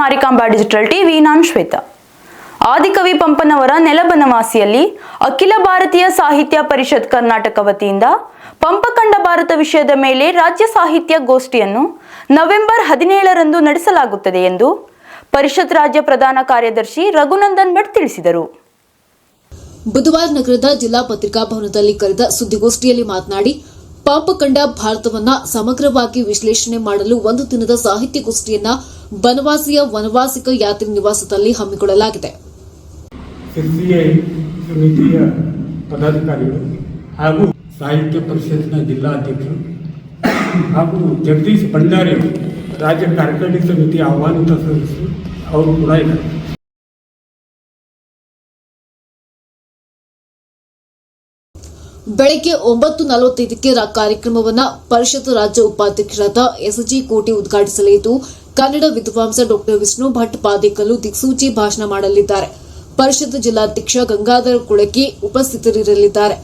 Marikamba digital TV, ನಾನು ಶ್ವೇತಾ. ಆದಿಕವಿ ಪಂಪನವರ ನೆಲಬನವಾಸಿಯಲ್ಲಿ ಅಖಿಲ ಭಾರತೀಯ ಸಾಹಿತ್ಯ ಪರಿಷತ್ ಕರ್ನಾಟಕ ವತಿಯಿಂದ ಪಂಪಕಂಡ ಭಾರತ ವಿಷಯದ ಮೇಲೆ ರಾಜ್ಯ ಸಾಹಿತ್ಯ ಗೋಷ್ಠಿಯನ್ನು ನವೆಂಬರ್ ಹದಿನೇಳರಂದು ನಡೆಸಲಾಗುತ್ತದೆ ಎಂದು ಪರಿಷತ್ ರಾಜ್ಯ ಪ್ರಧಾನ ಕಾರ್ಯದರ್ಶಿ ರಘುನಂದನ್ ಭಟ್ ತಿಳಿಸಿದರು. ಬುಧವಾರ ನಗರದ ಜಿಲ್ಲಾ ಪತ್ರಿಕಾ ಭವನದಲ್ಲಿ ಕರೆದ ಸುದ್ದಿಗೋಷ್ಠಿಯಲ್ಲಿ ಮಾತನಾಡಿ ಪಾಪಕಂಡ ಭಾರತವನ್ನ ಸಮಗ್ರವಾಗಿ ವಿಶ್ಲೇಷಣೆ ಮಾಡಲು ಒಂದು ದಿನದ ಸಾಹಿತ್ಯಗೋಷ್ಠಿಯನ್ನ ಬನವಾಸಿಯ ವನವಾಸಿಕ ಯಾತ್ರಿ ನಿವಾಸದಲ್ಲಿ ಹಮ್ಮಿಕೊಳ್ಳಲಾಗಿದೆ. ಸಮಿತಿಯ ಪದಾಧಿಕಾರಿಗಳು ಹಾಗೂ ಸಾಹಿತ್ಯ ಪರಿಷತ್ನ ಜಿಲ್ಲಾಧ್ಯಕ್ಷರು ಹಾಗೂ ಜಗದೀಶ್ ಭಂಡಾರಿ ರಾಜ್ಯ ಕಾರ್ಯಕಾರಿಣಿ ಸಮಿತಿ ಆಹ್ವಾನಿತ ಸದಸ್ಯರು, ಅವರು ಕೂಡ ಇದ್ದಾರೆ. ಬೆಳಗ್ಗೆ ಒಂಬತ್ತು ನಲವತ್ತೈದಕ್ಕೆ ಕಾರ್ಯಕ್ರಮವನ್ನು ಪರಿಷತ್ ರಾಜ್ಯ ಉಪಾಧ್ಯಕ್ಷರಾದ ಎಸ್ಜಿ ಕೋಟಿ ಉದ್ಘಾಟಿಸಲಿದ್ದು, ಕನ್ನಡ ವಿದ್ವಾಂಸ ಡಾಕ್ಟರ್ ವಿಷ್ಣು ಭಟ್ ಪಾದೇಕಲ್ಲು ದಿಕ್ಸೂಚಿ ಭಾಷಣ ಮಾಡಲಿದ್ದಾರೆ. ಪರಿಷತ್ ಜಿಲ್ಲಾಧ್ಯಕ್ಷ ಗಂಗಾಧರ ಕುಳಕಿ ಉಪಸ್ಥಿತರಿರಲಿದ್ದಾರೆ.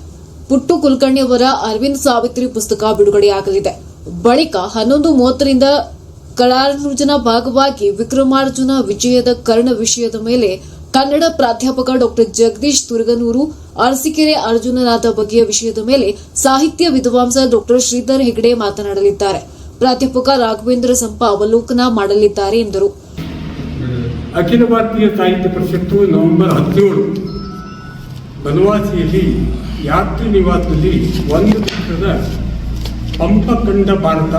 ಪುಟ್ಟು ಕುಲಕರ್ಣಿ ಅವರ ಅರವಿಂದ್ ಸಾವಿತ್ರಿ ಪುಸ್ತಕ ಬಿಡುಗಡೆಯಾಗಲಿದೆ. ಬಳಿಕ ಹನ್ನೊಂದು ಮೂವತ್ತರಿಂದ ಕಲಾರ್ಜುನ ಭಾಗವಾಗಿ ವಿಕ್ರಮಾರ್ಜುನ ವಿಜಯದ ಕರ್ಣ ವಿಷಯದ ಮೇಲೆ ಕನ್ನಡ ಪ್ರಾಧ್ಯಾಪಕ ಡಾಕ್ಟರ್ ಜಗದೀಶ್ ತುರ್ಗನೂರು ಅರಸಿಕೆರೆ ಅರ್ಜುನನಾಥ ಬಗೆಯ ವಿಷಯದ ಮೇಲೆ ಸಾಹಿತ್ಯ ವಿದ್ವಾಂಸ ಡಾಕ್ಟರ್ ಶ್ರೀಧರ್ ಹೆಗಡೆ ಮಾತನಾಡಲಿದ್ದಾರೆ. ಪ್ರಾಧ್ಯಾಪಕ ರಾಘವೇಂದ್ರ ಸಂಪ ಅವಲೋಕನ ಮಾಡಲಿದ್ದಾರೆ ಎಂದರು. ಅಖಿಲ ಭಾರತೀಯ ಸಾಹಿತ್ಯ ಪರಿಷತ್ತು ನವೆಂಬರ್ ಹದಿನೇಳು ಬನವಾಸಿಯಲ್ಲಿ ಯಾತ್ರಿ ನಿವಾಸದಲ್ಲಿ ಒಂದು ದಿವಸದ ಪಂಪಕಂಡ ಭಾರತ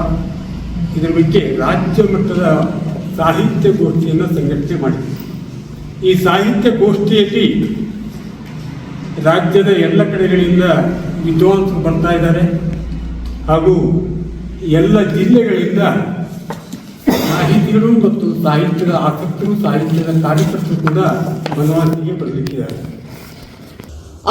ಇದರ ಬಗ್ಗೆ ರಾಜ್ಯ ಮಟ್ಟದ ಸಾಹಿತ್ಯ ಗೋಷ್ಠಿಯನ್ನು ಸಂಘಟನೆ ಮಾಡಿದೆ ಈ ಸಾಹಿತ್ಯ ಗೋಷ್ಠಿಯಲ್ಲಿ ರಾಜ್ಯದ ಎಲ್ಲ ಕಡೆಗಳಿಂದ ವಿದ್ವಾಂಸರು ಬರ್ತಾ ಇದ್ದಾರೆ. ಹಾಗೂ ಎಲ್ಲ ಜಿಲ್ಲೆಗಳಿಂದ ಸಾಹಿತಿಗಳು ಮತ್ತು ಸಾಹಿತ್ಯದ ಆಸಕ್ತರು, ಸಾಹಿತ್ಯದ ಕಾರ್ಯಕರ್ತರು ಕೂಡ ಬನವಾಸಿಗೆ ಬರಲಿಕ್ಕಿದ್ದಾರೆ.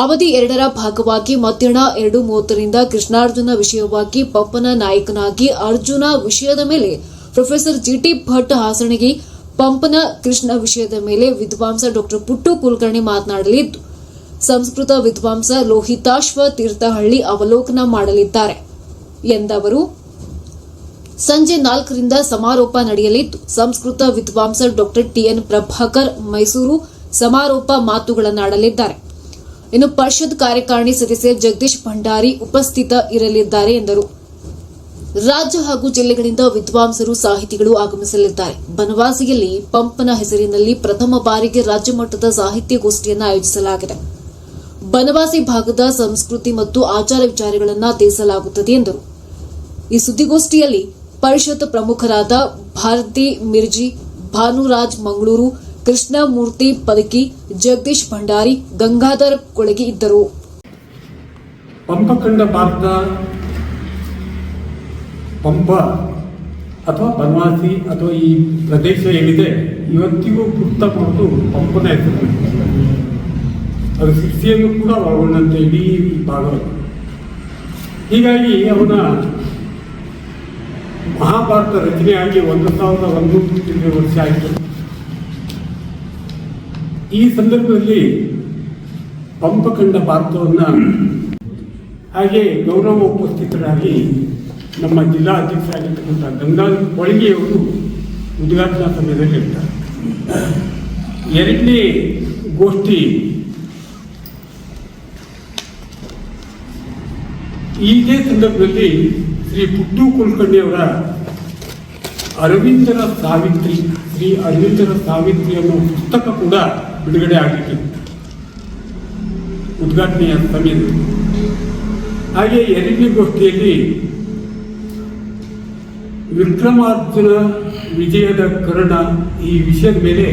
ಅವಧಿ ಎರಡರ ಭಾಗವಾಗಿ ಮಧ್ಯಾಹ್ನ ಎರಡು ಮೂವತ್ತರಿಂದ ಕೃಷ್ಣಾರ್ಜುನ ವಿಷಯವಾಗಿ ಪಪ್ಪನ ನಾಯಕನಾಗಿ ಅರ್ಜುನ ವಿಷಯದ ಮೇಲೆ ಪ್ರೊಫೆಸರ್ ಜಿಟಿ ಭಟ್ ಹಾಸಣಿಗೆ ಪಂಪನ ಕೃಷ್ಣ ವಿಷಯದ ಮೇಲೆ ವಿದ್ವಾಂಸ ಡಾಕ್ಟರ್ ಪುಟ್ಟು ಕುಲಕರ್ಣಿ ಮಾತನಾಡಲಿದ್ದು, ಸಂಸ್ಕೃತ ವಿದ್ವಾಂಸ ಲೋಹಿತಾಶ್ವ ತೀರ್ಥಹಳ್ಳಿ ಅವಲೋಕನ ಮಾಡಲಿದ್ದಾರೆ ಎಂದವರು. ಸಂಜೆ ನಾಲ್ಕರಿಂದ ಸಮಾರೋಪ ನಡೆಯಲಿದ್ದು, ಸಂಸ್ಕೃತ ವಿದ್ವಾಂಸ ಡಾಕ್ಟರ್ ಟಿಎನ್ ಪ್ರಭಾಕರ್ ಮೈಸೂರು ಸಮಾರೋಪ ಮಾತುಗಳನ್ನಾಡಲಿದ್ದಾರೆ. ಇನ್ನು ಪರಿಷತ್ ಕಾರ್ಯಕಾರಿಣಿ ಸದಸ್ಯ ಜಗದೀಶ್ ಭಂಡಾರಿ ಉಪಸ್ಥಿತ ಇರಲಿದ್ದಾರೆ ಎಂದರು. ರಾಜ್ಯ ಹಾಗೂ ಜಿಲ್ಲೆಗಳಿಂದ ವಿದ್ವಾಂಸರು, ಸಾಹಿತಿಗಳು ಆಗಮಿಸಲಿದ್ದಾರೆ. ಬನವಾಸಿಯಲ್ಲಿ ಪಂಪನ ಹೆಸರಿನಲ್ಲಿ ಪ್ರಥಮ ಬಾರಿಗೆ ರಾಜ್ಯ ಮಟ್ಟದ ಸಾಹಿತ್ಯ ಗೋಷ್ಠಿಯನ್ನು ಆಯೋಜಿಸಲಾಗಿದೆ. ಬನವಾಸಿ ಭಾಗದ ಸಂಸ್ಕೃತಿ ಮತ್ತು ಆಚಾರ ವಿಚಾರಗಳನ್ನು ತಿಳಿಸಲಾಗುತ್ತದೆ ಎಂದರು. ಈ ಸುದ್ದಿಗೋಷ್ಠಿಯಲ್ಲಿ ಪರಿಷತ್ ಪ್ರಮುಖರಾದ ಭಾರತಿ ಮಿರ್ಜಿ, ಭಾನುರಾಜ್ ಮಂಗಳೂರು, ಕೃಷ್ಣಮೂರ್ತಿ ಪದಕಿ, ಜಗದೀಶ್ ಭಂಡಾರಿ, ಗಂಗಾಧರ್ ಕೊಳಗಿ ಇದ್ದರು. ಪಂಪಖಂಡ ಭಾರತ ಪಂಪ ಅಥವಾ ಬನವಾಸಿ ಅಥವಾ ಈ ಪ್ರದೇಶ ಏನಿದೆ, ಇವತ್ತಿಗೂ ಪುಟ್ಟ ಮಾಡೋದು ಪಂಪನ ಹೆಸರು ಅದು ಶಿಕ್ಷೆಯನ್ನು ಕೂಡ ಒಳಗೊಂಡಂತೆ ಇಡೀ ಭಾಗ ಹೀಗಾಗಿ ಅವನ ಮಹಾಭಾರತ ರಚನೆ ಆಗಿ ಒಂದು ಸಾವಿರದ ಒಂದು ವರ್ಷ ಆಯಿತು. ಈ ಸಂದರ್ಭದಲ್ಲಿ ಪಂಪಖಂಡ ಭಾರತವನ್ನು ಹಾಗೆ ಗೌರವ ಉಪಸ್ಥಿತರಾಗಿ ನಮ್ಮ ಜಿಲ್ಲಾ ಅಧ್ಯಕ್ಷರಾಗಿರ್ತಕ್ಕಂಥ ಗಂಗಾ ಕೊಳಗಿಯವರು ಉದ್ಘಾಟನಾ ಸಮಯದಲ್ಲಿ ಇರ್ತಾರೆ ಎರಡನೇ ಗೋಷ್ಠಿ ಇದೇ ಸಂದರ್ಭದಲ್ಲಿ ಶ್ರೀ ಪುಟ್ಟು ಕುಲಕರ್ಣಿಯವರ ಅರವಿಂದರ ಸಾವಿತ್ರಿ, ಶ್ರೀ ಅರವಿಂದರ ಸಾವಿತ್ರಿ ಅನ್ನೋ ಪುಸ್ತಕ ಕೂಡ ಬಿಡುಗಡೆ ಆಗಿತ್ತು. ಉದ್ಘಾಟನೆಯ ಸಮಯದಲ್ಲಿ ಹಾಗೆ ಎರಡನೇ ಗೋಷ್ಠಿಯಲ್ಲಿ ವಿಕ್ರಮಾರ್ಜುನ ವಿಜಯದ ಕರ್ಣ ಈ ವಿಷಯದ ಮೇಲೆ